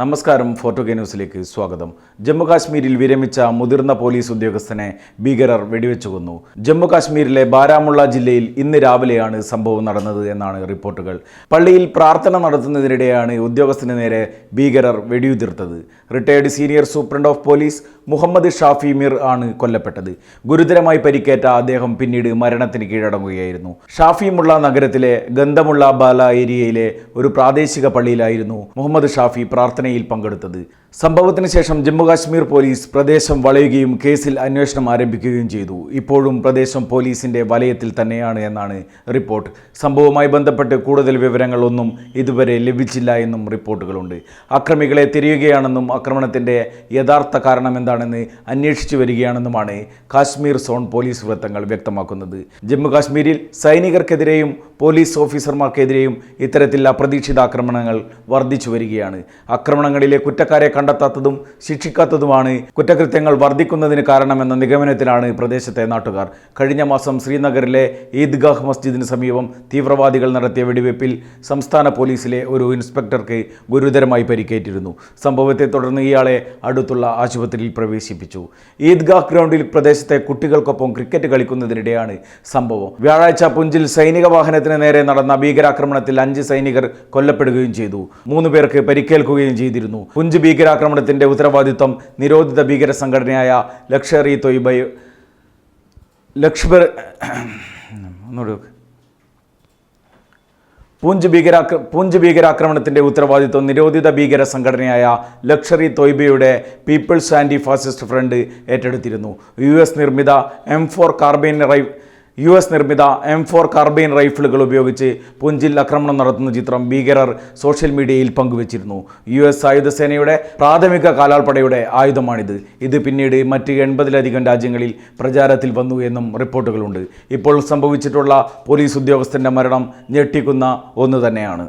നമസ്കാരം ഫോട്ടോ ന്യൂസിലേക്ക് സ്വാഗതം. ജമ്മുകാശ്മീരിൽ വിരമിച്ച മുതിർന്ന പോലീസ് ഉദ്യോഗസ്ഥനെ ഭീകരർ വെടിവെച്ചു കൊന്നു ജമ്മുകാശ്മീരിലെ ബാരാമുള്ള ജില്ലയിൽ ഇന്ന് രാവിലെയാണ് സംഭവം നടന്നത് എന്നാണ് റിപ്പോർട്ടുകൾ. പള്ളിയിൽ പ്രാർത്ഥന നടത്തുന്നതിനിടെയാണ് ഉദ്യോഗസ്ഥന് നേരെ ഭീകരർ വെടിയുതിർത്തത്. Retired senior superintendent of police Muhammad Shafi Mir ആണ് കൊല്ലപ്പെട്ടത്. ഗുരുതരമായി പരിക്കേറ്റ അദ്ദേഹം പിന്നീട് മരണത്തിന് കീഴടങ്ങുകയായിരുന്നു. ഷാഫി മുള്ള നഗരത്തിലെ ഗന്ധമുള്ള ബാല ഏരിയയിലെ ഒരു പ്രാദേശിക പള്ളിയിലായിരുന്നു മുഹമ്മദ് ഷാഫി പ്രാർത്ഥനയിൽ പങ്കെടുത്തത് സംഭവത്തിന് ശേഷം ജമ്മുകാശ്മീർ പോലീസ് പ്രദേശം വളയുകയും കേസിൽ അന്വേഷണം ആരംഭിക്കുകയും ചെയ്തു. ഇപ്പോഴും പ്രദേശം പോലീസിന്റെ വലയത്തിൽ തന്നെയാണ് എന്നാണ് റിപ്പോർട്ട്. സംഭവവുമായി ബന്ധപ്പെട്ട് കൂടുതൽ വിവരങ്ങളൊന്നും ഇതുവരെ ലഭിച്ചില്ല എന്നും റിപ്പോർട്ടുകളുണ്ട്. അക്രമികളെ തിരിയുകയാണെന്നും ആക്രമണത്തിന്റെ യഥാർത്ഥ കാരണം എന്താണെന്ന് അന്വേഷിച്ചു വരികയാണെന്നുമാണ് കാശ്മീർ സോൺ പോലീസ് വൃത്തങ്ങൾ വ്യക്തമാക്കുന്നത്. ജമ്മുകാശ്മീരിൽ സൈനികർക്കെതിരെയും പോലീസ് ഓഫീസർമാർക്കെതിരെയും ഇത്തരത്തിൽ അപ്രതീക്ഷിത ആക്രമണങ്ങൾ വർദ്ധിച്ചു വരികയാണ്. ആക്രമണങ്ങളിലെ കുറ്റക്കാരെ കണ്ടെത്താത്തതും ശിക്ഷിക്കാത്തതുമാണ് കുറ്റകൃത്യങ്ങൾ വർദ്ധിക്കുന്നതിന് കാരണമെന്ന നിഗമനത്തിലാണ് പ്രദേശത്തെ നാട്ടുകാർ. കഴിഞ്ഞ മാസം ശ്രീനഗറിലെ ഈദ്ഗാഹ് മസ്ജിദിന് സമീപം തീവ്രവാദികൾ നടത്തിയ വെടിവെപ്പിൽ സംസ്ഥാന പോലീസിലെ ഒരു ഇൻസ്പെക്ടർക്ക് ഗുരുതരമായി പരിക്കേറ്റിരുന്നു. സംഭവത്തെ തുടർന്ന് ഇയാളെ അടുത്തുള്ള ആശുപത്രിയിൽ പ്രവേശിപ്പിച്ചു. ഈദ്ഗാഹ് ഗ്രൗണ്ടിൽ പ്രദേശത്തെ കുട്ടികൾക്കൊപ്പം ക്രിക്കറ്റ് കളിക്കുന്നതിനിടെയാണ് സംഭവം. വ്യാഴാഴ്ച പുഞ്ചിൽ സൈനിക വാഹനത്തിന് നേരെ നടന്ന ഭീകരാക്രമണത്തിൽ അഞ്ച് സൈനികർ കൊല്ലപ്പെടുകയും ചെയ്തു. മൂന്ന് പേർക്ക് പരിക്കേൽക്കുകയും ചെയ്തിരുന്നു. പുഞ്ച് ഭീകരാക്രമണത്തിന്റെ ഉത്തരവാദിത്വം നിരോധിത ഭീകര സംഘടനയായ ലക്ഷർ ഇ തൊയ്ബ ലക്ഷ്ബർ. പൂഞ്ച് ഭീകരാക്ര പൂഞ്ച് ഭീകരാക്രമണത്തിന്റെ ഉത്തരവാദിത്വം നിരോധിത ഭീകര സംഘടനയായ ലക്ഷറി തൊയ്ബയുടെ പീപ്പിൾസ് ആന്റി ഫാസിസ്റ്റ് ഫ്രണ്ട് ഏറ്റെടുത്തിരുന്നു യു എസ് നിർമ്മിത എം ഫോർ കാർബൈൻ റൈ യു എസ് നിർമ്മിത എം ഫോർ കാർബൈൻ റൈഫിളുകൾ ഉപയോഗിച്ച് പുഞ്ചിൽ ആക്രമണം നടത്തുന്ന ചിത്രം ഭീകരർ സോഷ്യൽ മീഡിയയിൽ പങ്കുവച്ചിരുന്നു. യു എസ് ആയുധസേനയുടെ പ്രാഥമിക കാലാൾപ്പടയുടെ ആയുധമാണിത്. ഇത് പിന്നീട് മറ്റ് എൺപതിലധികം രാജ്യങ്ങളിൽ പ്രചാരത്തിൽ വന്നു എന്നും റിപ്പോർട്ടുകളുണ്ട്. ഇപ്പോൾ സംഭവിച്ചിട്ടുള്ള പോലീസ് ഉദ്യോഗസ്ഥന്റെ മരണം ഞെട്ടിക്കുന്ന ഒന്ന് തന്നെയാണ്.